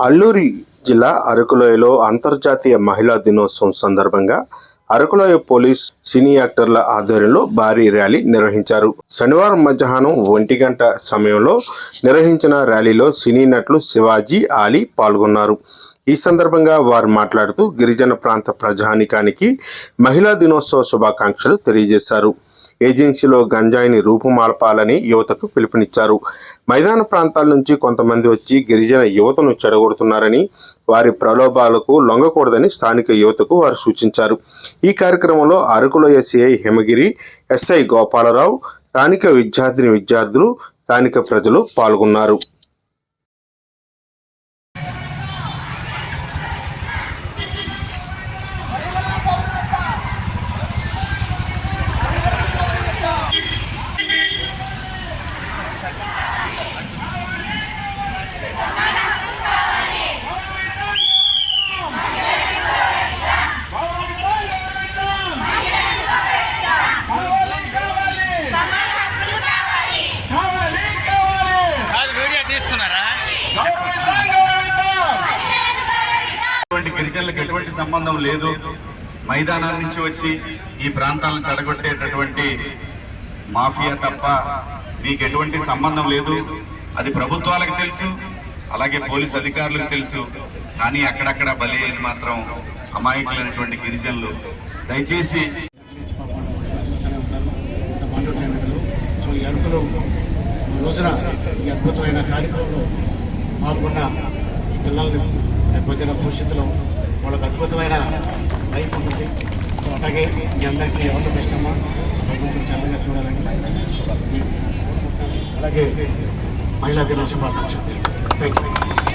అల్లూరి జిల్లా అరకులోయలో అంతర్జాతీయ మహిళా దినోత్సవం సందర్భంగా అరకులోయ పోలీస్ సినీ యాక్టర్ల ఆధ్వర్యంలో భారీ ర్యాలీ నిర్వహించారు. శనివారం మధ్యాహ్నం ఒంటి గంట సమయంలో నిర్వహించిన ర్యాలీలో సినీ నటులు శివాజీ ఆలీ పాల్గొన్నారు. ఈ సందర్భంగా వారు మాట్లాడుతూ గిరిజన ప్రాంత ప్రజానికానికి మహిళా దినోత్సవ శుభాకాంక్షలు తెలియజేశారు. ఏజెన్సీలో గంజాయిని రూపుమాల్పాలని యువతకు పిలుపునిచ్చారు. మైదాన ప్రాంతాల నుంచి కొంతమంది వచ్చి గిరిజన యువతను చెడగొడుతున్నారని వారి ప్రలోభాలకు లొంగకూడదని స్థానిక యువతకు వారు సూచించారు. ఈ కార్యక్రమంలో అరకులో ఎస్ఐ హిమగిరి ఎస్ఐ గోపాలరావు స్థానిక విద్యార్థిని విద్యార్థులు స్థానిక ప్రజలు పాల్గొన్నారు. ఎటువంటి గిరిజనులకు ఎటువంటి సంబంధం లేదు. మైదానాల నుంచి వచ్చి ఈ ప్రాంతాలను చెడగొట్టేటటువంటి మాఫియా తప్ప మీకు ఎటువంటి సంబంధం లేదు. అది ప్రభుత్వాలకు తెలుసు అలాగే పోలీస్ అధికారులకు తెలుసు. కానీ అక్కడక్కడ బలి అయిన మాత్రం అమాయకులైనటువంటి గిరిజనులు. దయచేసి సో ఈ అరుకులో రోజున ఈ అద్భుతమైన కార్యక్రమంలో పాల్గొన్న ఈ పిల్లల్ని కొద్దిగా భవిష్యత్తులో వాళ్ళకి అద్భుతమైన లైఫ్ ఉంటుంది. సో అలాగే మీ అందరికీ ఎవరు ఇష్టమో భగవంతుడు చల్లగా చూడాలని. అలాగే మహిళా దినోత్సవ శుభాకాంక్షలు థ్యాంక్ యూ